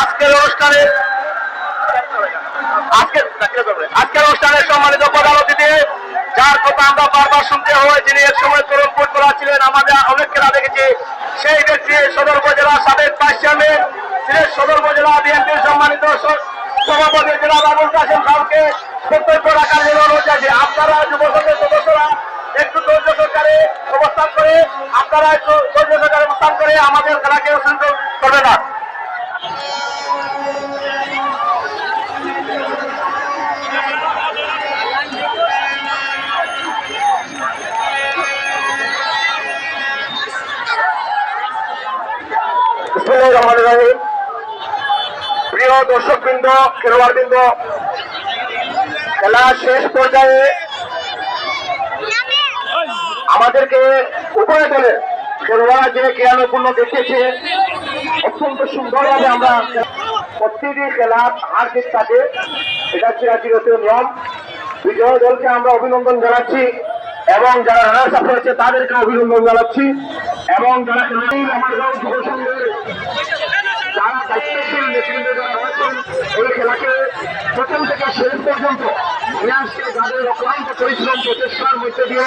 আজকের অনুষ্ঠানে আজকের অনুষ্ঠানের সম্মানিত প্রধান অতিথি, যার কথা আমরা বারবার শুনতে হয়, যিনি এক সময় তরুণ ফুটবলার ছিলেন, আমাদের অনেক খেলা দেখেছি। সেই ব্যক্তি সদর উপজেলা সাবেক ভাইস চেয়ারম্যান সিলেট সদর উপজেলা বিএনপির সম্মানিত সভাপতি জেলা বাবুল কাসেম খানকে বক্তব্য রাখার জন্য অনুরোধ জানাচ্ছি আপনারা যুব সংঘের সদস্যরা একটু ধৈর্য সরকারে অবস্থান করে, আপনারা একটু ধৈর্য সরকারে অবস্থান করে আমাদের খেলাকে সুন্দর করবে না বিসমিল্লাহির রহমানির রহিম। প্রিয় দর্শকবৃন্দ, খেলোয়াড়বৃন্দ, খেলা শেষ পর্যায়ে আমাদেরকে উভয় দলে খেলোয়াড় যে জ্ঞানপূর্ণ দেখিয়েছে, অত্যন্ত সুন্দরভাবে আমরা প্রতিটি খেলার হার জিত থাকে এটা চিরাচিরতীয় নিয়ম বিজয় দলকে আমরা অভিনন্দন জানাচ্ছি এবং যারা রানার্স আপ হয়েছে তাদেরকে অভিনন্দন জানাচ্ছি এবং যারা যারা দায়িত্বশীল নেতৃত্ব এই খেলাকে প্রথম থেকে শেষ পর্যন্ত আসতে যাদের অক্লান্ত প্রচেষ্টার মধ্যে দিয়ে